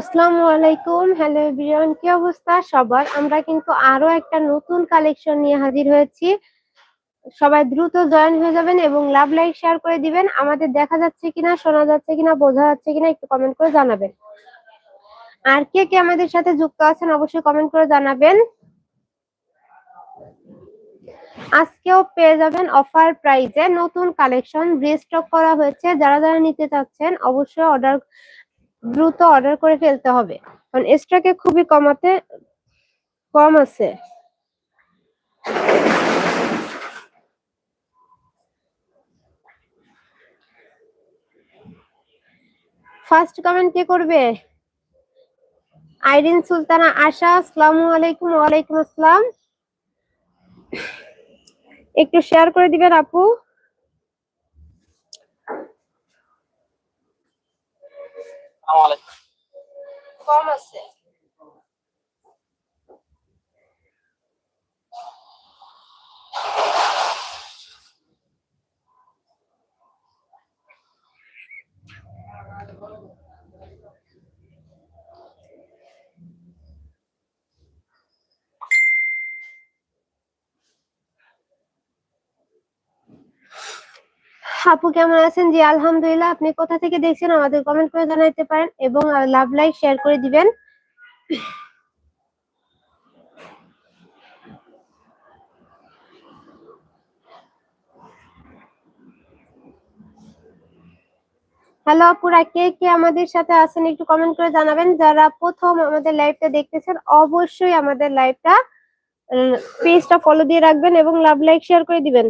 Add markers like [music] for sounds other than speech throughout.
আসসালামু আলাইকুম। Hello everyone কি অবস্থা? সবার? আমরা কিন্তু আরও একটা নতুন কালেকশন নিয়ে হাজির হয়েছি। সবাই দ্রুত জয়েন হয়ে যাবেন এবং লাভ লাইক শেয়ার করে দিবেন। আমাদের দেখা যাচ্ছে কিনা, শোনা যাচ্ছে কিনা, বোঝা যাচ্ছে কিনা, একটু কমেন্ট করে জানাবেন। আর কে কে আমাদের সাথে যুক্ত আছেন, অবশ্যই কমেন্ট করে জানাবেন। আজকেও পেয়ে যাবেন অফার প্রাইজে নতুন কালেকশন রিস্টক করা হয়েছে। যারা যারা নিতে চাচ্ছেন, অবশ্যই অর্ডার দ্রুত অর্ডার করে ফেলতে হবে। কারণ স্টকে খুবই কমাতে, কম আছে। ফার্স্ট কমেন্ট কে করবে? আইরিন সুলতানা আশা, আসসালামু আলাইকুম, ওয়ালাইকুম আসসালাম। একটু শেয়ার করে দিবেন আপু। কম আছে। আপু কেমন আছেন? জি, আলহামদুলিল্লাহ। আপনি কোথা থেকে দেখছেন আমাদের কমেন্ট করে জানাইতে পারেন এবং লাভ লাইক শেয়ার করে দিবেন। হ্যালো আপুরা কে কে আমাদের সাথে আছেন একটু কমেন্ট করে জানাবেন। যারা প্রথম আমাদের লাইভটা দেখতেছেন, অবশ্যই আমাদের লাইভটা পেজটা ফলো দিয়ে রাখবেন এবং লাভ লাইক শেয়ার করে দিবেন।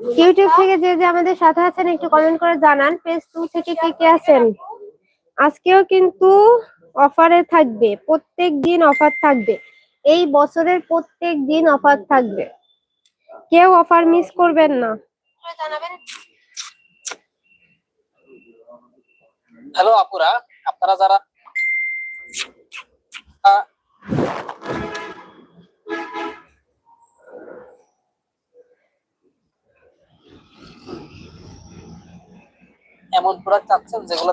ইউটিউব থেকে যে যে আমাদের সাথে আছেন, একটু কমেন্ট করে জানান। পেজ টু থেকে কে কে আছেন? আজকেও কিন্তু অফারে থাকবে। প্রত্যেক দিন অফার থাকবে। এই বছরের প্রত্যেক দিন অফার থাকবে। কেউ অফার মিস করবেন না। জানাবেন হ্যালো আপুরা। আপনারা যারা এমন প্রোডাক্ট চাচ্ছেন যেগুলো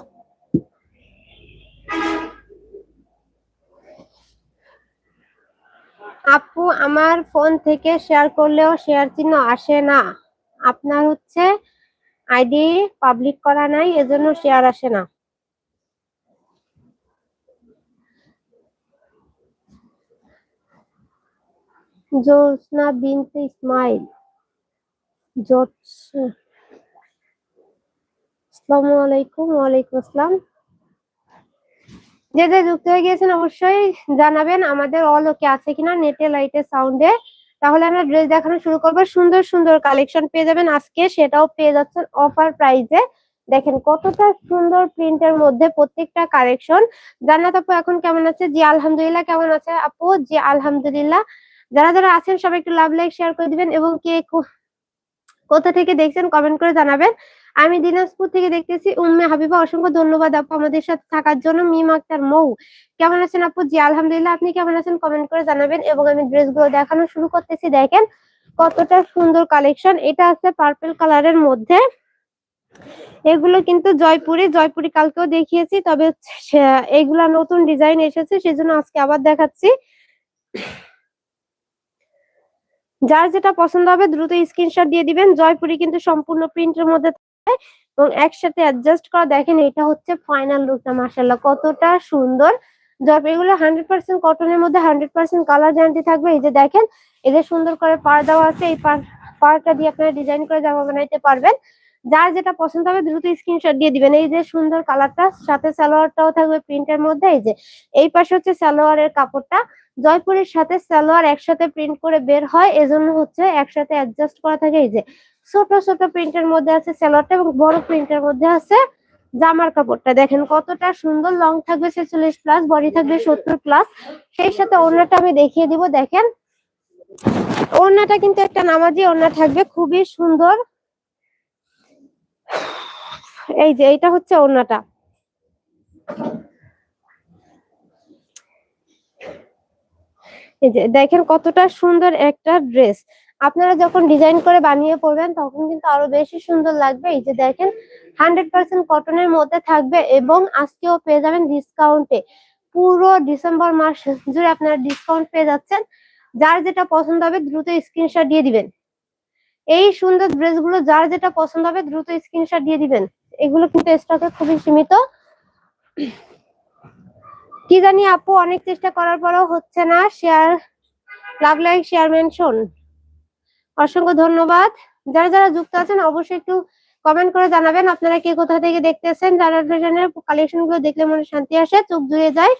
আপু, আমার ফোন থেকে শেয়ার করলেও শেয়ার চিহ্ন আসে না। আপনার হচ্ছে আইডি পাবলিক করা নাই, এজন্য শেয়ার আসে না। জোসনা বিনতে ইসমাইল জোস আসসালামু আলাইকুম, ওয়ালাইকুম আসসালাম। যে যে যুক্ত হয়ে গিয়েছেন অবশ্যই জানাবেন আমাদের অল ওকে আছে কিনা নেটে লাইটে সাউন্ডে তাহলে আমরা ড্রেস দেখানো শুরু করব। সুন্দর সুন্দর কালেকশন পেয়ে যাবেন আজকে। সেটাও পেয়ে যাচ্ছেন অফার প্রাইজে দেখেন কতটা সুন্দর প্রিন্টের মধ্যে প্রত্যেকটা কালেকশন জান্নাত আপু এখন কেমন আছে? জি, আলহামদুলিল্লাহ কেমন আছে আপু? জি, আলহামদুলিল্লাহ। যারা যারা আছেন, সবাই একটু লাভ লাইক শেয়ার করে দিবেন এবং কে কোথা থেকে দেখছেন কমেন্ট করে জানাবেন। আমি দিনাজপুর থেকে দেখতেছি, উম্মে হাবিবা, অসংখ্য ধন্যবাদ আপু আমাদের সাথে থাকার জন্য। মিম আক্তার মৌ, কেমন আছেন আপু? জি, আলহামদুলিল্লাহ, আপনি কেমন আছেন কমেন্ট করে জানাবেন এবং আমি ড্রেসগুলো দেখানো শুরু করতেছি। দেখেন কতটা সুন্দর কালেকশন এটা আছে পার্পল কালারের মধ্যে। এগুলো কিন্তু জয়পুরি জয়পুরি কালকেও দেখিয়েছি, তবে এগুলা নতুন ডিজাইন এসেছে, সেজন্য আজকে আবার দেখাচ্ছি। যার যেটা পছন্দ হবে দ্রুত স্ক্রিনশট দিয়ে দিবেন। জয়পুরি কিন্তু সম্পূর্ণ প্রিন্টের মধ্যে এবং একসাথে অ্যাডজাস্ট করা, দেখেন এটা হচ্ছে ফাইনাল লুকটা মাশাল্লাহ কতটা সুন্দর। জয়পুরি এগুলো হান্ড্রেড পার্সেন্ট কটনের মধ্যে হান্ড্রেড পার্সেন্ট কালার গ্যারান্টি থাকবে। এই যে দেখেন, এই যে সুন্দর করে পার দেওয়া আছে, এই পারটা দিয়ে আপনারা ডিজাইন করে জামা বানাইতে পারবেন। যার যেটা পছন্দ হবে, দ্রুত স্ক্রিনশট দিয়ে দিবেন। এই যে সুন্দর কালারটা সাথে সালোয়ারটাও থাকবে প্রিন্টের মধ্যে। এই যে, এই পাশে হচ্ছে সালোয়ারের কাপড়টা। জয়পুরের সাথে সালোয়ার একসাথে প্রিন্ট করে বের হয়, এজন্য হচ্ছে একসাথে অ্যাডজাস্ট করা থাকে। এই যে ছোট ছোট প্রিন্টের মধ্যে আছে সালোয়ারটা এবং বড় প্রিন্টের মধ্যে আছে জামার কাপড়টা। দেখেন কতটা সুন্দর লং থাকবে ছেচল্লিশ প্লাস বডি থাকবে সত্তর প্লাস সেই সাথে ওড়নাটা আমি দেখিয়ে দিব, দেখেন। ওড়নাটা কিন্তু একটা নামাজি ওড়না থাকবে, খুবই সুন্দর। এই যে, এইটা হচ্ছে ওড়নাটা। এই যে দেখেন কতটা সুন্দর একটা ড্রেস। আপনারা যখন ডিজাইন করে বানিয়ে পড়বেন তখন কিন্তু আরও বেশি সুন্দর লাগবে। এই যে দেখেন, হান্ড্রেড পার্সেন্ট কটনের মধ্যে থাকবে এবং আজকেও পেয়ে যাবেন ডিসকাউন্টে পুরো ডিসেম্বর মাস জুড়ে আপনারা ডিসকাউন্ট পেয়ে যাচ্ছেন। যার যেটা পছন্দ হবে দ্রুত স্ক্রিনশট দিয়ে দিবেন। এই সুন্দর ড্রেসগুলো যার যেটা পছন্দ হবে দ্রুত স্ক্রিনশট দিয়ে দিবেন। এগুলো কিন্তু স্টকে খুবই সীমিত। কি জানি আপু, অনেক চেষ্টা করার পরও হচ্ছে না। Share love like share mention অসংখ্য ধন্যবাদ। যারা যারা যুক্ত আছেন, অবশ্যই একটু কমেন্ট করে জানাবেন আপনারা কে কোথা থেকে দেখতেছেন। যারা ফ্যাশনের কালেকশনগুলো দেখলে মনে শান্তি আসে, চোখ জুড়ে যায়।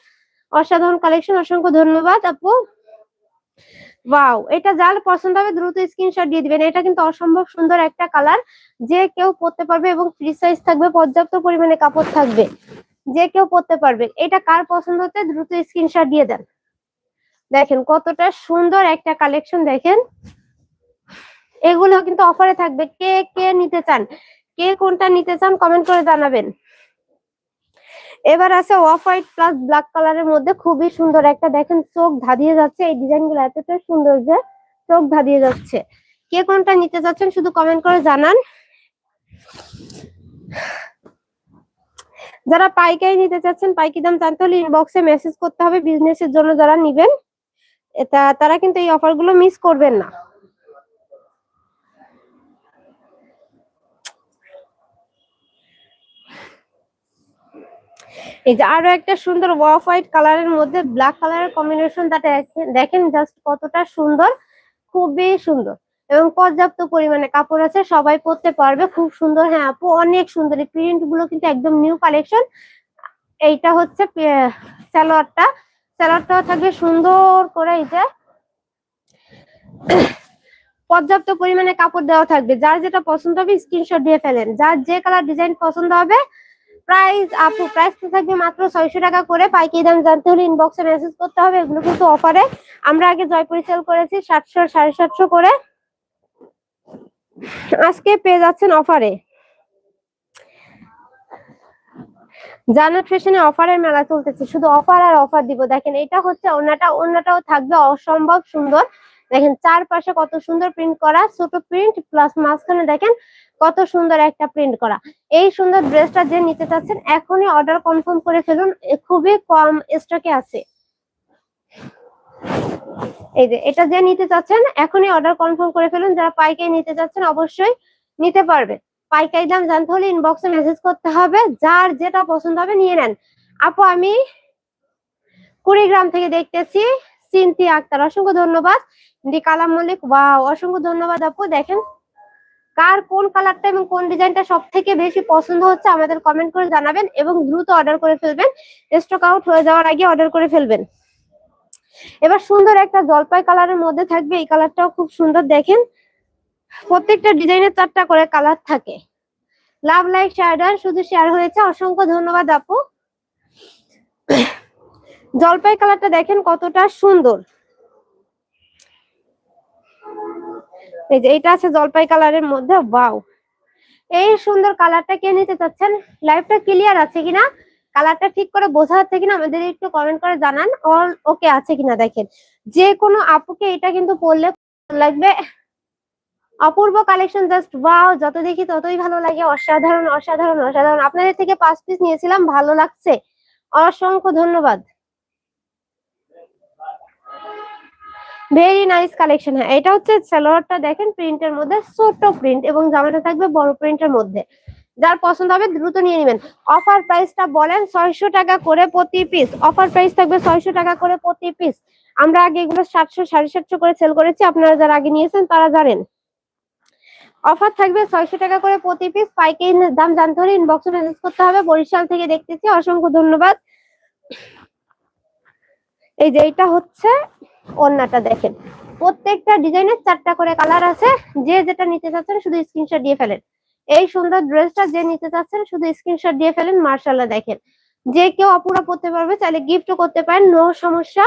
অসাধারণ কালেকশন অসংখ্য ধন্যবাদ আপু। ওয়াও এটা যার পছন্দ হবে দ্রুত স্ক্রিনশট দিয়ে দিবেন। এটা কিন্তু অসম্ভব সুন্দর একটা কালার যে কেউ পরতে পারবে এবং ফ্রি সাইজ থাকবে, পর্যাপ্ত পরিমাণে কাপড় থাকবে। যে কেউ পরতে পারবে। এটা কার পছন্দ হচ্ছে দ্রুত স্ক্রিনশট দিয়ে দেন। দেখেন কতটা সুন্দর একটা কালেকশন দেখেন। এগুলো কিন্তু অফারে থাকবে। কে কে নিতে চান? কে কোনটা নিতে চান কমেন্ট করে জানাবেন। এবার আছে অফ হোয়াইট প্লাস ব্ল্যাক কালারের মধ্যে খুবই সুন্দর একটা দেখেন চোখ ধাঁধিয়ে যাচ্ছে। এই ডিজাইনগুলো এতটা সুন্দর যে চোখ ধাঁধিয়ে যাচ্ছে। কে কোনটা নিতে চাচ্ছেন শুধু কমেন্ট করে জানান। যারা পাইকারি নিতে চাচ্ছেন, পাইকি দাম জানতে হলে ইনবক্সে মেসেজ করতে হবে বিজনেসের জন্য যারা নিবেন, এটা তারা কিন্তু এই অফারগুলো মিস করবেন না। এই যে আরও একটা সুন্দর অফ হোয়াইট কালারের মধ্যে ব্ল্যাক কালারের কম্বিনেশনটা দেখেন জাস্ট কতটা সুন্দর, খুবই সুন্দর। এবং পর্যাপ্ত পরিমাণে কাপড় আছে, সবাই পরতে পারবে। খুব সুন্দর হ্যাঁ আপু, অনেক সুন্দর। এই প্রিন্টগুলো কিন্তু একদম নিউ কালেকশন এইটা হচ্ছে স্যালোয়ারটা স্যালোয়ারটা থাকবে সুন্দর করে এই যে পর্যাপ্ত পরিমাণে কাপড় দেওয়া থাকবে। যার যেটা পছন্দ হবে স্ক্রিনশট দিয়ে ফেলেন। যার যে কালার ডিজাইন পছন্দ হবে প্রাইস আপু প্রাইস তো থাকবে মাত্র ছয়শো টাকা করে। পাইকারি দাম জানতে হলে ইনবক্সে মেসেজ করতে হবে। এগুলো কিন্তু অফারে আমরা আগে জয়পুরি সেল করেছি, সাতশো, সাড়ে সাতশো করে। আজকে পেয়ে যাচ্ছেন অফারে। জানাত ফ্যাশনে অফারের মেলা চলতেছে, শুধু অফার আর অফার দিব। দেখেন, এটা হচ্ছে ওনাটা ওনাটাও থাকবে, অসম্ভব সুন্দর। দেখেন, চারপাশে কত সুন্দর প্রিন্ট করা, ছোট প্রিন্ট প্লাস মাঝখানে দেখেন কত সুন্দর একটা প্রিন্ট করা। এই সুন্দর ড্রেসটা যে নিতে চাচ্ছেন, এখনই অর্ডার কনফার্ম করে ফেলুন। খুবই কম স্টকে আছে। এই যে, এটা যে নিতে চাচ্ছেন, এখনই অর্ডার কনফার্ম করে ফেলুন। যারা পাইকারি নিতে চাচ্ছেন, অবশ্যই নিতে পারবে। পাইকারি দাম জানতে হলে ইনবক্সে মেসেজ করতে হবে। যার যেটা পছন্দ হবে নিয়ে নেন। আপু, আমি কুড়িগ্রাম থেকে দেখতেছি। সিনতি আক্তার, অসংখ্য ধন্যবাদ। দি কালাম মল্লিক, ওয়াও, অসংখ্য ধন্যবাদ আপু। দেখেন, কার কোন কালারটা এবং কোন ডিজাইনটা সব থেকে বেশি পছন্দ হচ্ছে আমাদের কমেন্ট করে জানাবেন এবং দ্রুত অর্ডার করে ফেলবেন। স্টক আউট হয়ে যাওয়ার আগে অর্ডার করে ফেলবেন। এবার সুন্দর একটা জলপাই কালারের মধ্যে থাকবে। এই কালারটাও খুব সুন্দর দেখেন। প্রত্যেকটা ডিজাইনের চারটা করে কালার থাকে। লাভ লাইক শেয়ার শুধু শেয়ার হয়েছে। অসংখ্য ধন্যবাদ আপু। জলপাই কালারটা দেখেন কতটা সুন্দর। এই যে এটা আছে জলপাই কালারের মধ্যে। বাউ এই সুন্দর কালারটা কে নিতে চাচ্ছেন? লাইভটা ক্লিয়ার আছে কিনা? কালারটা ঠিক করে বোঝা যাচ্ছে কিনা আমাদের একটু কমেন্ট করে জানান। অল ওকে আছে কিনা দেখেন। যে কোনো আপুকে এটা কিন্তু পরলে লাগবে। অপূর্ব কালেকশন জাস্ট ওয়াও যত দেখি ততই ভালো লাগে। অসাধারণ অসাধারণ অসাধারণ। আপনাদের থেকে পাঁচ পিস নিয়েছিলাম, ভালো লাগছে। অসংখ্য ধন্যবাদ। ভেরি নাইস কালেকশন হ্যাঁ। এটা হচ্ছে সালোয়ারটা দেখেন প্রিন্টের মধ্যে, ছোট প্রিন্ট এবং জামাটা থাকবে বড় প্রিন্টের মধ্যে। যার পছন্দ হবে দ্রুত নিয়ে নেবেন। অফার প্রাইসটা বলেন ছয়শো টাকা করে প্রতি পিস অফার প্রাইস থাকবে ছয়শো টাকা করে প্রতি পিস আমরা আগে এগুলো সাতশো, সাড়ে সাতশো করে সেল করেছি। আপনারা যারা আগে নিয়েছেন তারা জানেন। অফার থাকবে ছয়শো টাকা করে প্রতি পিস পাইকারি দাম জানতে হলে ইনবক্সে মেসেজ করতে হবে। বরিশাল থেকে দেখতেছি। অসংখ্য ধন্যবাদ। এই যে এটা হচ্ছে ওন্নাটা দেখেন। প্রত্যেকটা ডিজাইনের চারটা করে কালার আছে। যে যেটা নিতে চাচ্ছেন শুধু স্ক্রিনশট দিয়ে ফেলেন। এই সুন্দর ড্রেসটা যে নিতে চাচ্ছেন, শুধু স্ক্রিনশট দিয়ে ফেলেন, মার্শাল্লাহ দেখেন। যে কেউ অপুরা পড়তে পারবে, চাইলে গিফটও করতে পারেন নো সমস্যা।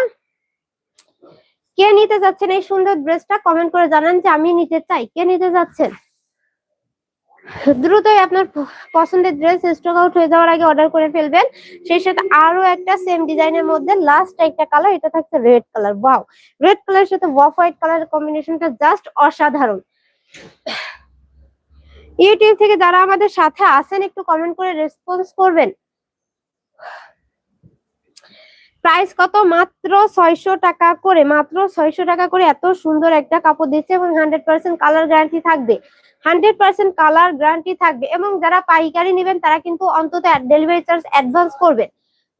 কে নিতে যাচ্ছেন এই সুন্দর ড্রেসটা কমেন্ট করে জানান যে আমি নিতে চাই। কে নিতে যাচ্ছেন দ্রুতই আপনার পছন্দের ড্রেস স্টক আউট হয়ে যাওয়ার আগে অর্ডার করে ফেলবেন। সেই সাথে আরও একটা সেম ডিজাইনের মধ্যে লাস্ট একটা কালার এটা থাকছে রেড কালার ওয়াও রেড কালারের সাথে ওয়াফ হোয়াইট কালারের কম্বিনেশনটা জাস্ট অসাধারণ। ইউটিউব থেকে যারা আমাদের সাথে আছেন, একটু কমেন্ট করে রেসপন্স করবেন। প্রাইস কত? মাত্র ছয়শো টাকা করে, মাত্র ছয়শো টাকা করে এত সুন্দর একটা কাপড় দিচ্ছে এবং হান্ড্রেড পার্সেন্ট কালার গ্যারান্টি থাকবে। হান্ড্রেড পার্সেন্ট কালার গ্যারান্টি থাকবে এবং যারা পাইকারি নেবেন, তারা কিন্তু অন্তত ডেলিভারি চার্জ অ্যাডভান্স করবেন।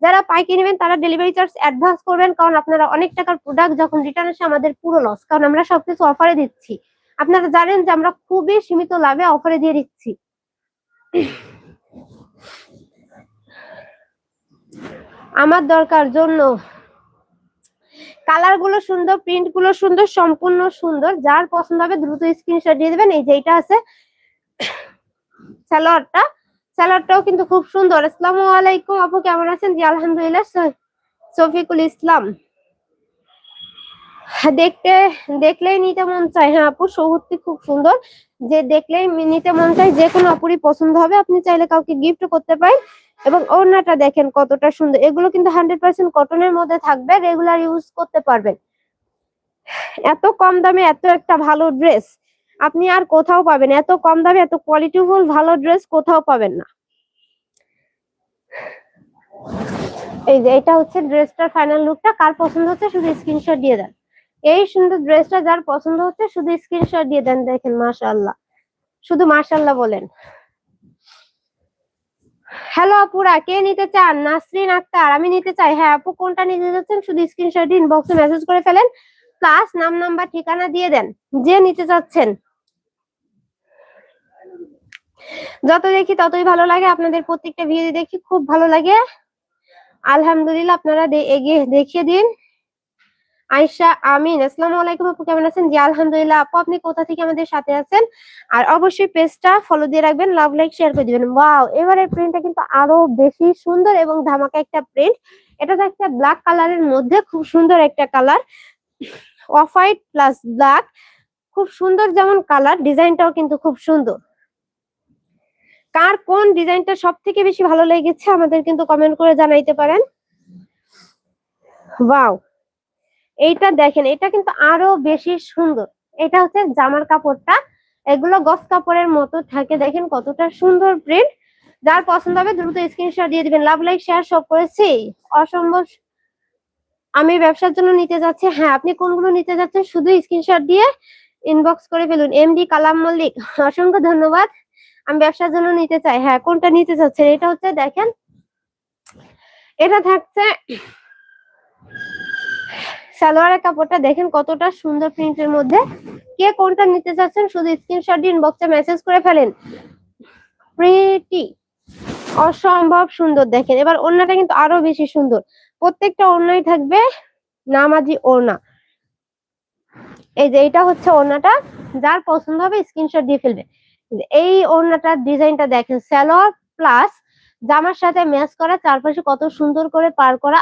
যারা পাইকারি নেবেন, তারা ডেলিভারি চার্জ অ্যাডভান্স করবেন, কারণ আপনারা অনেক টাকার প্রোডাক্ট যখন রিটার্ন আসে, আমাদের পুরো লস কারণ আমরা সবকিছু অফারে দিচ্ছি। আপনারা জানেন যে আমরা খুবই সীমিত লাভে অফারে দিয়ে দিচ্ছি। আমার দরকার জন্য কালারগুলো সুন্দর, প্রিন্টগুলো সুন্দর, সম্পূর্ণ সুন্দর। যার পছন্দ হবে দ্রুত স্ক্রিনশট দিয়ে দেবেন। এই যে এটা আছে স্যালোয়ারটা। স্যালোয়ারটাও কিন্তু খুব সুন্দর। আসসালামু আলাইকুম আপু, কেমন আছেন? জি, আলহামদুলিল্লাহ শফিকুল ইসলাম। দেখতে, দেখলেই নিতে মন চায়। হ্যাঁ আপু সৌহত্তি খুব সুন্দর। যে দেখলেই নিতে মন চায়, যে কোনো আপুরই পছন্দ হবে। আপনি চাইলে কাউকে গিফট করতে পারেন এবং ওড়নাটা দেখেন কতটা সুন্দর। এগুলো কিন্তু হান্ড্রেড পার্সেন্ট কটনের মধ্যে থাকবে রেগুলার ইউজ করতে পারবেন। এত কম দামে এত একটা ভালো ড্রেস আপনি আর কোথাও পাবেন এত কম দামে এত কোয়ালিটিফুল ভালো ড্রেস কোথাও পাবেন না। এই যে, এটা হচ্ছে ড্রেসটার ফাইনাল লুকটা কার পছন্দ হচ্ছে শুধু স্ক্রিনশট দিয়ে দেন। এই সুন্দর ড্রেসটা যার পছন্দ হচ্ছে, শুধু স্ক্রিনশট দিয়ে দেন দেখেন, মাশাআল্লাহ। শুধু মাশাআল্লাহ বলেন। হ্যালো আপুরা কে নিতে চান? নাসরিন আক্তার, আমি নিতে চাই। হ্যাঁ আপু, কোনটা নিতে যাচ্ছেন? শুধু স্ক্রিনশট দিন বক্সে মেসেজ করে ফেলেন। প্লাস নাম নাম্বার ঠিকানা দিয়ে দেন। যে নিতে চাচ্ছেন। যত দেখি ততই ভালো লাগে। আপনাদের প্রত্যেকটা ভিডিও দেখি খুব ভালো লাগে। আলহামদুলিল্লাহ, আপনারা এগিয়ে দেখিয়ে দিন। আয়শা, আমিন, আসসালামু আলাইকুম, আপু কেমন আছেন? জি, আলহামদুলিল্লাহ, আপু আপনি কোথা থেকে আমাদের সাথে আছেন? আর অবশ্যই পেজটা ফলো দিয়ে রাখবেন লাভ লাইক শেয়ার করে দিবেন। ওয়াও এবারে প্রিন্টটা কিন্তু আরও বেশি সুন্দর এবং ধামাকা একটা প্রিন্ট এটা একটা ব্ল্যাক কালারের মধ্যে খুব সুন্দর একটা colour off white plus black খুব সুন্দর যেমন কালার ডিজাইনটাও কিন্তু খুব সুন্দর। কার কোন ডিজাইনটা সব থেকে বেশি ভালো লেগেছে আমাদের কিন্তু কমেন্ট করে জানাইতে পারেন। ওয়াও এইটা দেখেন, এটা কিন্তু আরও বেশি সুন্দর। এটা হচ্ছে জামার কাপড়টা। এগুলো গস কাপড়ের মতো থাকে। দেখেন কতটা সুন্দর প্রিন্ট যার পছন্দ হবে দ্রুত স্ক্রিনশট দিয়ে দিবেন। লাভ লাইক শেয়ার সব করেছি। অসম্ভব। আমি ব্যবসার জন্য নিতে যাচ্ছি। হ্যাঁ আপনি কোনগুলো নিতে যাচ্ছেন শুধু স্ক্রিনশট দিয়ে ইনবক্স করে ফেলুন। এমডি কালাম মল্লিক, অসংখ্য ধন্যবাদ। আমি ব্যবসার জন্য নিতে চাই। হ্যাঁ কোনটা নিতে চাচ্ছেন এটা হচ্ছে দেখেন, এটা থাকছে সালোয়ারের কাপড়টা দেখেন কতটা সুন্দর প্রিন্টের মধ্যে। কে কোনটা নিতে চাচ্ছেন শুধু স্ক্রিনশট দিয়ে ইনবক্সে মেসেজ করে ফেলেন। প্রিটি অসম্ভব সুন্দর দেখেন। এবার ওড়নাটা কিন্তু আরও বেশি সুন্দর। প্রত্যেকটা ওড়নাই থাকবে নামাজি ওড়না। এই যে এটা হচ্ছে ওড়নাটা। যার পছন্দ হবে স্ক্রিনশট দিয়ে ফেলবে। এই ওড়নাটার ডিজাইনটা দেখেন স্যালোয়ার প্লাস জামার সাথে ম্যাচ করা, চারপাশে কত সুন্দর করে পার করা।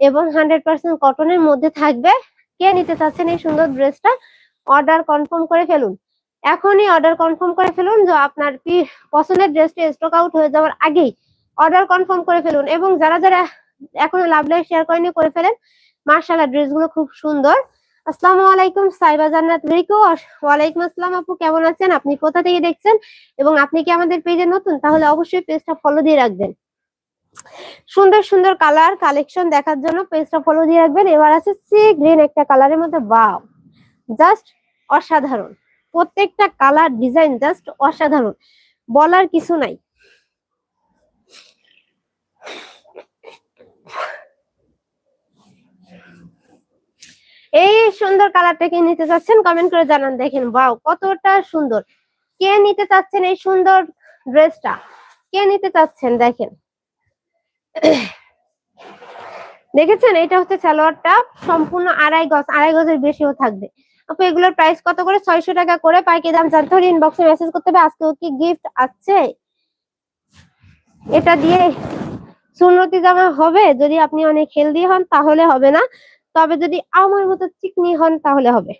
এবং হান্ড্রেড পার্সেন্ট কটনের মধ্যে থাকবে। কে নিতে চাচ্ছেন এই সুন্দর ড্রেসটা? অর্ডার কনফার্ম করে ফেলুন। এখনই অর্ডার কনফার্ম করে ফেলুন যে আপনার পছন্দের ড্রেসটা স্টক আউট হয়ে যাওয়ার আগেই অর্ডার কনফার্ম করে ফেলুন এবং যারা যারা এখনও লাভ লাইভ শেয়ার করেনি করে ফেলেন। মার্শাল্লাহ, ড্রেসগুলো খুব সুন্দর। আসসালামু আলাইকুম, সাইবা জান্নাত রিকু ওয়ালাইকুম আসসালাম আপু, কেমন আছেন? আপনি কোথা থেকে দেখছেন? এবং আপনি কি আমাদের পেজে নতুন? তাহলে অবশ্যই পেজটা ফলো দিয়ে রাখবেন। সুন্দর সুন্দর কালার কালেকশন দেখার জন্য পেজটা ফলো দিয়ে রাখবেন। এবার আছে সি গ্রিন একটা কালারের মধ্যে বাও জাস্ট অসাধারণ। প্রত্যেকটা কালার ডিজাইন জাস্ট অসাধারণ। বলার কিছু নাই। এই সুন্দর কালারটা কে নিতে চাচ্ছেন কমেন্ট করে জানান, দেখেন বাও কতটা সুন্দর। কে নিতে চাচ্ছেন এই সুন্দর ড্রেসটা কে নিতে চাচ্ছেন, দেখেন। [coughs] দেখেছেন এটা হচ্ছে সালোয়ারটা সম্পূর্ণ আড়াই গজ, আড়াই গজের বেশিও থাকবে। আপু, এগুলোর প্রাইস কত করে? ছয়শো টাকা করে পাইকারি দাম জানতে হলে ইনবক্সে মেসেজ করতে হবে, আজকেও কি গিফট আছে? এটা দিয়ে সুন্নতি জামা হবে, যদি আপনি অনেক হেলদি হন, তাহলে হবে না। তবে যদি আমার মতো চিকনি হন, তাহলে হবে।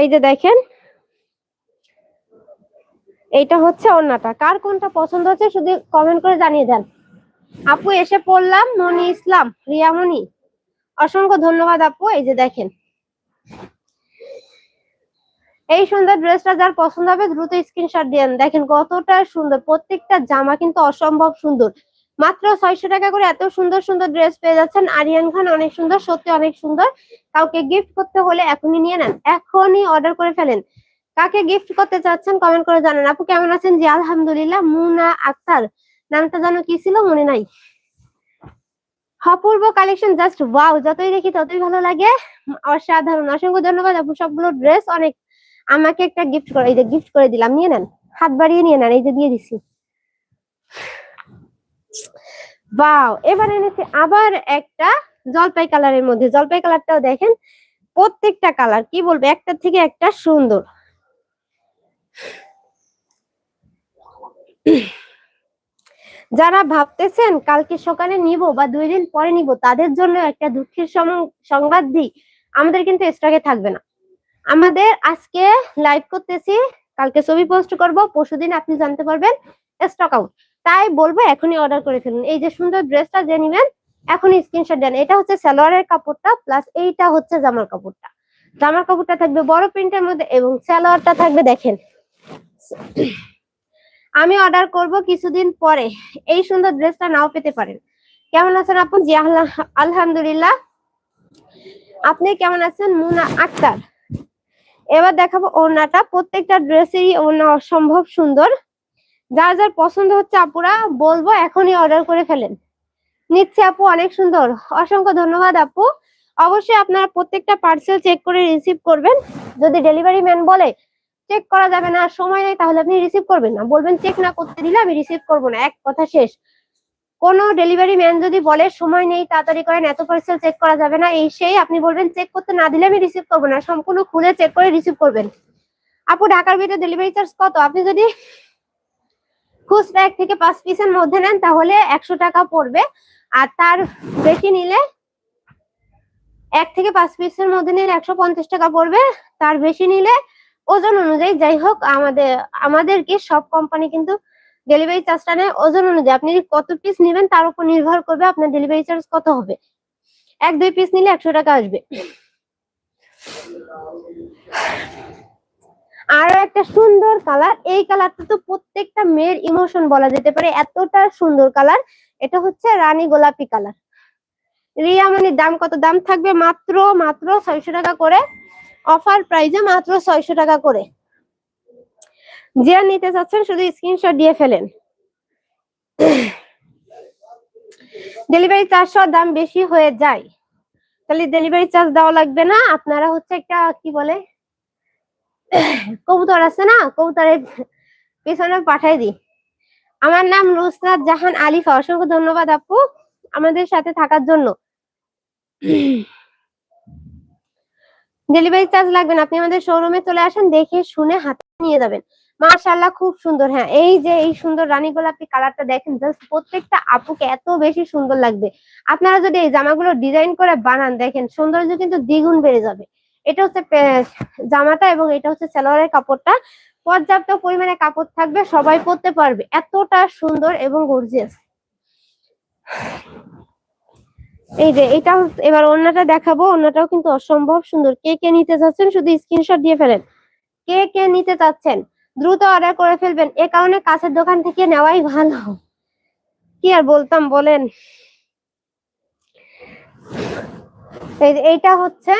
এই যে দেখেন এইটা হচ্ছে ওড়নাটা কার কোনটা পছন্দ হচ্ছে শুধু কমেন্ট করে জানিয়ে দেন। আপু, এসে পড়লাম মনি ইসলাম রিয়ামণি অসংখ্য ধন্যবাদ আপু, এই যে দেখেন। এই সুন্দর ড্রেসটা যার পছন্দ হবে দ্রুত স্ক্রিনশট দিয়েন দেখেন কতটা সুন্দর, প্রত্যেকটা জামা কিন্তু অসম্ভব সুন্দর। মাত্র ছয়শো টাকা করে এত সুন্দর সুন্দর ড্রেস পেয়ে যাচ্ছেন। আরিয়ান খান অনেক সুন্দর, সত্যি অনেক সুন্দর। কাউকে গিফট করতে হলে এখনই নিয়ে নেন। এখনই অর্ডার করে ফেলেন। কাকে গিফট করতে চাচ্ছেন কমেন্ট করে জানান। আপু, কেমন আছেন? জি, আলহামদুলিল্লাহ। মুনা আক্তার, নামটা জানো কি ছিল? মনে নাই। অপূর্ব কালেকশন জাস্ট ওয়াও যতই দেখি ততই ভালো লাগে। অসাধারণ, অসংখ্য ধন্যবাদ আপু, সবগুলো ড্রেস অনেক আমাকে একটা গিফট করে এই যে গিফট করে দিলাম। নিয়ে নেন। হাত বাড়িয়ে নিয়ে নেন, এই যে দিয়ে দিছি। বাও এবার এনেছি আবার একটা জলপাই কালারের মধ্যে। জলপাই কালারটাও দেখেন, প্রত্যেকটা কালার কি বলব? একটা থেকে একটা সুন্দর। যারা ভাবতেছেন, কালকে সকালে নিব বা দুই দিন পরে নিব, তাদের জন্য একটা দুঃখের সংবাদ দিই। আমাদের কিন্তু স্টকে থাকবে না। আমাদের আজকে লাইভ করতেছি, কালকে ছবি পোস্ট করব, পরশুদিন আপনি জানতে পারবেন স্টক আউট তাই বলব এখনই অর্ডার করে ফেলুন। এই যে সুন্দর ড্রেসটা যে নিবেন, এখনই স্ক্রিনশট দেন। এটা হচ্ছে সালোয়ারের কাপড়টা প্লাস এইটা হচ্ছে জামার কাপড়টা। জামার কাপড়টা থাকবে বড় প্রিন্টের মধ্যে এবং সালোয়ারটা থাকবে দেখেন। [clears throat] আমি অর্ডার করব কিছুদিন পরে। এই সুন্দর ড্রেসটা নাও পেতে পারেন। কেমন আছেন আপু? জি আলহামদুলিল্লাহ। আপনি কেমন আছেন? মুনা আক্তার। এবার দেখাবো ওড়নাটা। প্রত্যেকটা ড্রেসেরই ওড়না অসম্ভব সুন্দর। যার যার পছন্দ হচ্ছে আপুরা, বলব এখনই অর্ডার করে ফেলেন। নিচ্ছে আপু, অনেক সুন্দর। অসংখ্য ধন্যবাদ আপু। অবশ্যই আপনারা প্রত্যেকটা পার্সেল চেক করে রিসিভ করবেন। যদি ডেলিভারি ম্যান বলে চেক করা যাবে না, সময় নেই, তাহলে আপনি রিসিভ করবেন না। বলবেন চেক না করতে দিলে আমি রিসিভ করব না। এক কথা শেষ। কোন ডেলিভারি ম্যান যদি বলে, সময় নেই, তাড়াতাড়ি করেন, এত পার্সেল চেক করা যাবে না, এই সেই আপনি বলবেন চেক করতে না দিলে আমি রিসিভ করব না। সম্পূর্ণ খুলে চেক করে রিসিভ করবেন। আপু, ঢাকার ভিতরে ডেলিভারি চার্জ কত? আপনি যদি খুচরা এক থেকে পাঁচ পিসের মধ্যে নেন, তাহলে একশো টাকা পড়বে। আর তার বেশি নিলে এক থেকে পাঁচ পিসের মধ্যে নিলে একশো পঞ্চাশ টাকা পড়বে। তার বেশি নিলে ওজন অনুযায়ী যাই হোক, আমাদের, আমাদেরকে সব কোম্পানি কিন্তু ডেলিভারি চার্জটা নেয় ওজন অনুযায়ী। আপনি কত পিস নেবেন, তার উপর নির্ভর করবে আপনার ডেলিভারি চার্জ কত হবে। এক, দুই পিস নিলে একশো টাকা আসবে। আরও একটা সুন্দর কালার এই কালারটা তো প্রত্যেকটা মেয়ের ইমোশন বলা যেতে পারে, এতটা সুন্দর কালার এটা হচ্ছে রানী গোলাপি কালার রিয়া মানে দাম কত? দাম থাকবে মাত্র মাত্র ছয়শো টাকা করে। অফার প্রাইজে মাত্র ছয়শো টাকা করে। যে নিতে চাচ্ছেন শুধু স্ক্রিনশট দিয়ে ফেলেন। ডেলিভারি চার্জ দাম বেশি হয়ে যায়। তাহলে ডেলিভারি চার্জ দেওয়া লাগবে না। আপনারা হচ্ছে একটা কি বলে, কবুতর আছে না, কবুতরের পেছনে পাঠাই দিই। আমার নাম নুসরাত জাহান আলিফা অসংখ্য ধন্যবাদ আপু আমাদের সাথে থাকার জন্য। ডেলিভারি চার্জ লাগবে না। আপনি আমাদের শোরুমে চলে আসেন, দেখে শুনে হাতে নিয়ে যাবেন। মাশাআল্লাহ, খুব সুন্দর। হ্যাঁ এই যে এই সুন্দর রানী গোলাপি কালারটা দেখেন জাস্ট প্রত্যেকটা আপুকে এত বেশি সুন্দর লাগবে। আপনারা যদি এই জামাগুলো ডিজাইন করে বানান, দেখেন, সৌন্দর্য কিন্তু দ্বিগুণ বেড়ে যাবে। এটা হচ্ছে জামাটা এবং এটা হচ্ছে সালোয়ারের কাপড়টা। পর্যাপ্ত পরিমাণে কাপড় থাকবে, সবাই পরতে পারবে। এতটা সুন্দর এবং গর্জিয়াস এই যে এটা এবার ওড়নাটা দেখাবো, অন্যটাও কিন্তু অসম্ভব সুন্দর। কে কে নিতে চাচ্ছেন, শুধু স্ক্রিনশট দিয়ে ফেলেন। কে কে নিতে চাচ্ছেন, দ্রুত অর্ডার করে ফেলবেন। এ কারণে কাছের দোকান থেকে নেওয়াই ভালো। কি আর বলতাম, বলেন। এই এইটা হচ্ছে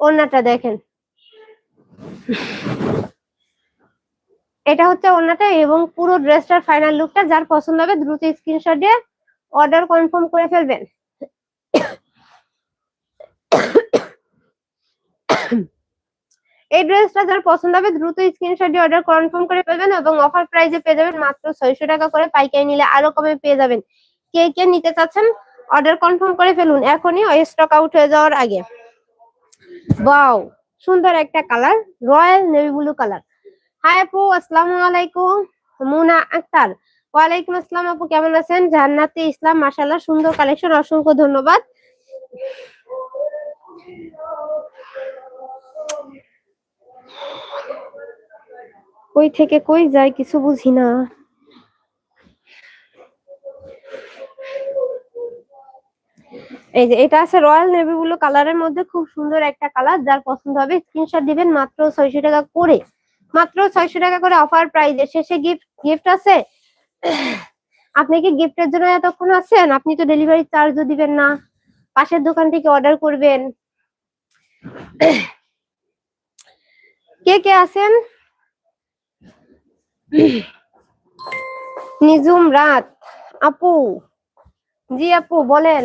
ওড়নাটা দেখেন। এটা হচ্ছে ওড়নাটা এবং পুরো ড্রেসটার ফাইনাল লুকটা যার পছন্দ হবে দ্রুত স্ক্রিনশট দিয়ে অর্ডার কনফার্ম করে ফেলবেন। এই ড্রেসটা যার পছন্দ হবে দ্রুত স্ক্রিনশট দিয়ে অর্ডার কনফার্ম করে ফেলবেন এবং অফার প্রাইসে পেয়ে যাবেন মাত্র ছয়শো টাকা করে পাইকারি নিলে আরও কমে পেয়ে যাবেন। কে কে নিতে চাচ্ছেন অর্ডার কনফার্ম করে ফেলুন এখনই স্টক আউট হয়ে যাওয়ার আগে। ওয়াও সুন্দর একটা colour royal navy blue colour hi আপু, আসসালামু আলাইকুম। মুনা আক্তার। ওয়ালাইকুম আসসালাম আপু, কেমন আছেন? জান্নাতে ইসলাম, মাশাআল্লাহ, সুন্দর কালেকশন অসংখ্য ধন্যবাদ। কই থেকে কই যায় কিছু বুঝি না। এই যে এটা আছে রয়্যাল নেভি ব্লু কালারের মধ্যে খুব সুন্দর একটা কালার যার পছন্দ হবে স্ক্রিনশট দিবেন মাত্র ছয়শো টাকা করে। মাত্র ছয়শো টাকা করে অফার প্রাইজে শেষে গিফট গিফট আছে। আপনি কি গিফটের জন্য এতক্ষণ আছেন? আপনি তো ডেলিভারি চার্জও দিবেন না। পাশের দোকান থেকে অর্ডার করবেন। কে কে আছেন? নিজুম রাত। আপু, জি আপু, বলেন।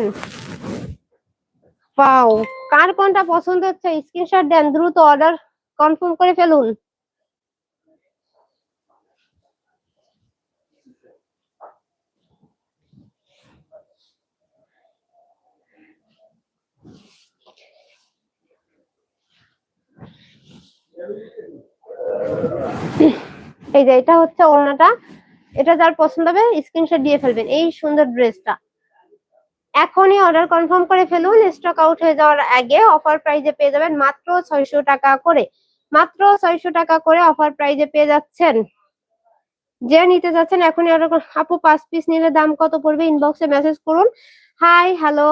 পাও কার কোনটা পছন্দ হচ্ছে? স্ক্রিনশট দেন, দ্রুত অর্ডার কনফার্ম করে ফেলুন। এই যে এটা হচ্ছে ওড়নাটা। এটা যার পছন্দ হবে স্ক্রিনশট দিয়ে ফেলবেন। এই সুন্দর ড্রেসটা। এখনই অর্ডার কনফার্ম করে ফেলুন স্টক আউট হয়ে যাওয়ার আগে অফার প্রাইজে পেয়ে যাবেন মাত্র ছয়শো টাকা করে। মাত্র ছয়শো টাকা করে অফার প্রাইজে পেয়ে যাচ্ছেন। যে নিতে যাচ্ছেন, এখনই অর্ডার আপু, পাঁচ পিস নিলে দাম কত পড়বে? ইনবক্সে মেসেজ করুন। হাই হ্যালো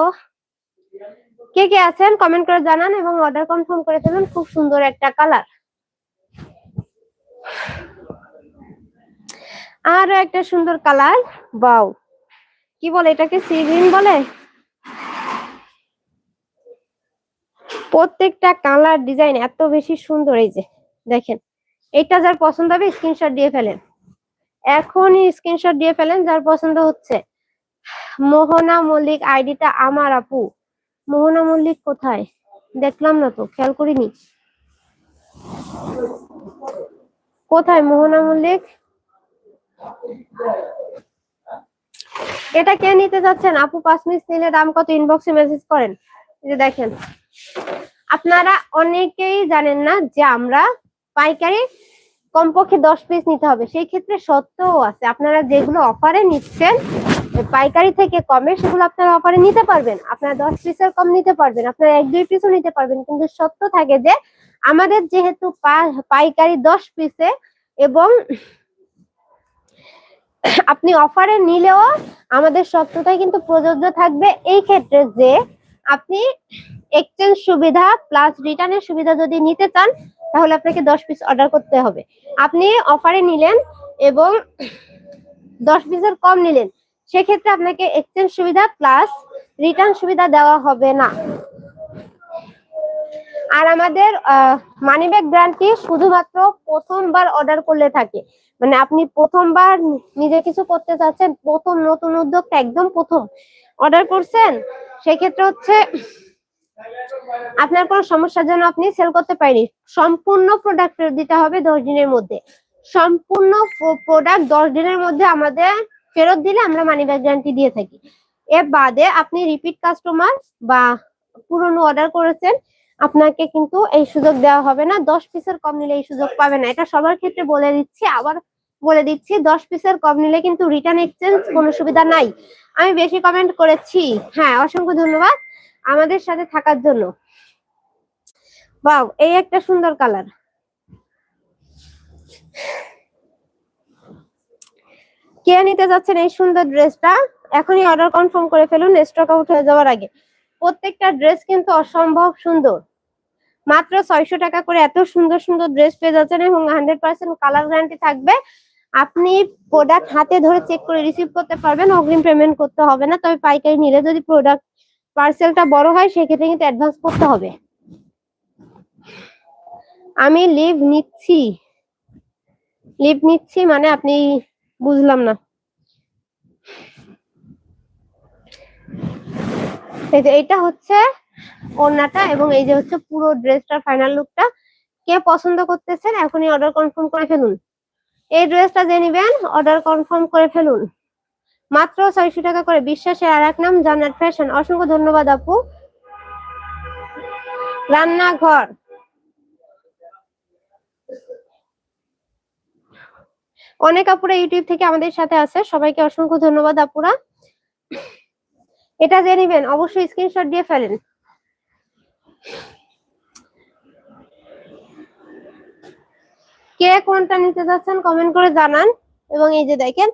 কে কে আছেন? কমেন্ট করে জানান এবং অর্ডার কনফার্ম করে ফেলুন। খুব সুন্দর একটা কালার আরও একটা সুন্দর কালার বাউ কি বলে এটাকে? সি গ্রিন বলে? প্রত্যেকটা কালার ডিজাইন এত বেশি সুন্দর, এই যে দেখেন। এটা যার পছন্দ হবে, স্ক্রিনশট দিয়ে ফেলেন। এখনই স্ক্রিনশট দিয়ে ফেলেন, যার পছন্দ হচ্ছে। মোহনা মল্লিক আইডিটা আমার আপু। মোহনা মল্লিক কোথায়? দেখলাম না তো, খেয়াল করিনি। কোথায় মোহনা মল্লিক? এটা কে নিতে যাচ্ছেন? আপু পাঁচ মিনিট নিলে দাম কত? ইনবক্সে মেসেজ করেন। এই যে দেখেন। আপনারা অনেকেই জানেন না যে আমরা পাইকারি কমপক্ষে দশ পিস নিতে হবে। সেই ক্ষেত্রে সত্যও আছে। আপনারা যেগুলো অফারে নিচ্ছেন পাইকারি থেকে কমে সেগুলো আপনারা অফারে নিতে পারবেন। আপনারা দশ পিসের কম নিতে পারবেন, আপনারা এক, দুই পিসও নিতে পারবেন। কিন্তু সত্য থাকে যে, আমাদের যেহেতু পাইকারি দশ পিসে এবং আপনি অফারে নিলেও আমাদের সত্যতাই কিন্তু প্রযোজ্য থাকবে এই ক্ষেত্রে যে, আপনি এক্সচেঞ্জ সুবিধা প্লাস রিটার্নের সুবিধা যদি নিতে চান, তাহলে আপনাকে দশ পিস অর্ডার করতে হবে। আপনি অফারে নিলেন এবং দশ পিসের কম নিলেন সেক্ষেত্রে আপনাকে এক্সচেঞ্জ সুবিধা প্লাস রিটার্ন সুবিধা দেওয়া হবে না। আর আমাদের মানি ব্যাগ ব্র্যান্ডটি শুধুমাত্র প্রথমবার অর্ডার করলে থাকে। মানে আপনি প্রথমবার নিজে কিছু করতে চাচ্ছেন, প্রথম নতুন উদ্যোগটা একদম প্রথম অর্ডার করছেন, সেক্ষেত্রে হচ্ছে আপনার কোনো সমস্যার জন্য আপনি সেল করতে পারেনি সম্পূর্ণ প্রোডাক্ট দিতে হবে দশ দিনের মধ্যে। সম্পূর্ণ প্রোডাক্ট দশ দিনের মধ্যে আমাদের ফেরত দিলে আমরা মানি ব্যাগ গ্যারান্টি দিয়ে থাকি। এর বাদে আপনি রিপিট কাস্টমার বা পুরনো অর্ডার করেছেন, আপনাকে কিন্তু এই সুযোগ দেওয়া হবে না। দশ পিসের কম নিলে এই সুযোগ পাবে না। এটা সবার ক্ষেত্রে বলে দিচ্ছি, আবার বলে দিচ্ছি, দশ পিসের কম নিলে কিন্তু রিটার্ন এক্সচেঞ্জ কোনো সুবিধা নাই। আমি বেশি কমেন্ট করেছি। হ্যাঁ অসংখ্য ধন্যবাদ আমাদের সাথে থাকার জন্য। বাও এই একটা সুন্দর কালার কে নিতে যাচ্ছেন এই সুন্দর ড্রেসটা? এখনই অর্ডার কনফার্ম করে ফেলুন স্টক আউট হয়ে যাওয়ার আগে। প্রত্যেকটা ড্রেস কিন্তু অসম্ভব সুন্দর। মাত্র ছয়শো টাকা করে এত সুন্দর সুন্দর ড্রেস পেয়ে যাচ্ছেন এবং হান্ড্রেড পার্সেন্ট কালার গ্যারান্টি থাকবে। আপনি প্রোডাক্ট হাতে ধরে চেক করে রিসিভ করতে পারবেন, অগ্রিম পেমেন্ট করতে হবে না। তবে পাইকারি নিলে যদি প্রোডাক্ট পার্সেলটা বড় হয়, সেক্ষেত্রে কিন্তু অ্যাডভান্স করতে হবে। আমি লিভ নিচ্ছি। লিভ নিচ্ছি মানে আপনি বুঝলাম না। এই যে এটা হচ্ছে ওড়নাটা এবং এই যে হচ্ছে পুরো ড্রেসটার ফাইনাল লুকটা কে পছন্দ করতেছেন, এখনই অর্ডার কনফার্ম করে ফেলুন। এই ড্রেসটা যে নিবেন অর্ডার কনফার্ম করে ফেলুন। মাত্র ছয়শো টাকা করে। বিশ্বাসের আর এক নাম, জান্নাত ফ্যাশন অসংখ্য ধন্যবাদ আপু। রান্নাঘর। অনেক আপুরা ইউটিউব থেকে আমাদের সাথে আছে। সবাইকে অসংখ্য ধন্যবাদ আপুরা। এটা যে নিবেন, অবশ্যই স্ক্রিনশট দিয়ে ফেলেন। কে কোনটা নিতে চাচ্ছেন কমেন্ট করে জানান। এবং এই যে দেখেন,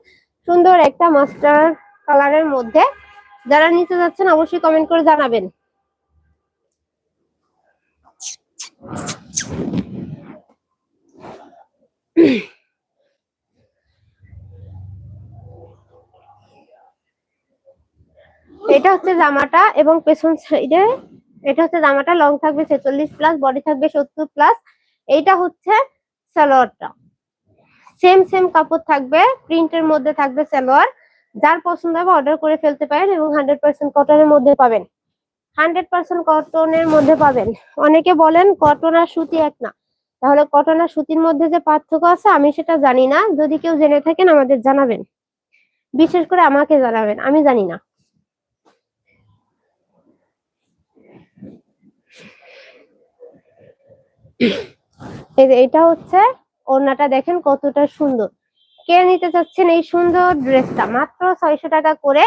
সুন্দর একটা মাস্টার কালারের মধ্যে যারা নিতে যাচ্ছেন অবশ্যই কমেন্ট করে জানাবেন। এটা হচ্ছে জামাটা এবং পেছন সাইডে এটা হচ্ছে জামাটা লং থাকবে ছেচল্লিশ প্লাস বডি থাকবে সত্তর প্লাস এইটা হচ্ছে সালোয়ারটা। সেম সেম কাপড় থাকবে প্রিন্টের মধ্যে থাকবে সালোয়ার। যার পছন্দ হবে অর্ডার করে ফেলতে পারেন এবং হান্ড্রেড পার্সেন্ট কটনের মধ্যে পাবেন। হান্ড্রেড পার্সেন্ট কটনের মধ্যে পাবেন। অনেকে বলেন কটন আর সুতি এক না। তাহলে কটন আর সুতির মধ্যে যে পার্থক্য আছে, আমি সেটা জানি না। যদি কেউ জেনে থাকেন, আমাদের জানাবেন। বিশেষ করে আমাকে জানাবেন, আমি জানি না। এই যে এটা হচ্ছে ওড়নাটা, দেখেন কতটা সুন্দর। কে নিতে চাচ্ছেন এই সুন্দর ড্রেসটা? মাত্র ছয়শো টাকা করে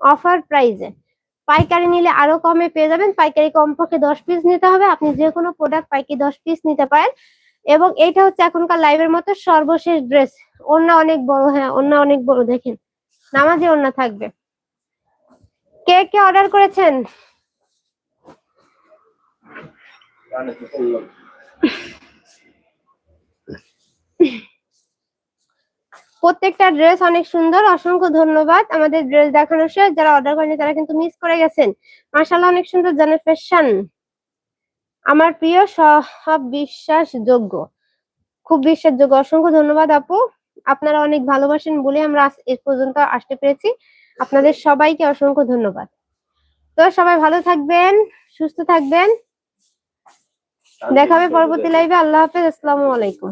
অফার প্রাইজে পাইকারি নিলে আরও কমে পেয়ে যাবেন। পাইকারি কমপক্ষে দশ পিস নিতে হবে। আপনি যে কোনো প্রোডাক্ট পাইকারি দশ পিস নিতে পারেন। এবং এটা হচ্ছে এখনকার লাইভের মতো সর্বশেষ ড্রেস ওড়না অনেক বড় হ্যাঁ ওড়না অনেক বড়, দেখেন। নামাজি ওড়না থাকবে। কে কে অর্ডার করেছেন? প্রত্যেকটা ড্রেস অনেক সুন্দর, অসংখ্য ধন্যবাদ। আমাদের ড্রেস দেখানোর সময় যারা অর্ডার করেনি তারা কিন্তু মিস করে গেছেন। মাশাআল্লাহ, অনেক সুন্দর জানের ফ্যাশন আমার প্রিয় সব বিশ্বাসযোগ্য খুব বিশ্বাসযোগ্য। অসংখ্য ধন্যবাদ আপু। আপনারা অনেক ভালোবাসেন বলে আমরা এ পর্যন্ত আসতে পেরেছি। আপনাদের সবাইকে অসংখ্য ধন্যবাদ। তো সবাই ভালো থাকবেন, সুস্থ থাকবেন। দেখা হবে পরবর্তী লাইভে আল্লাহ হাফেজ আসসালামু আলাইকুম।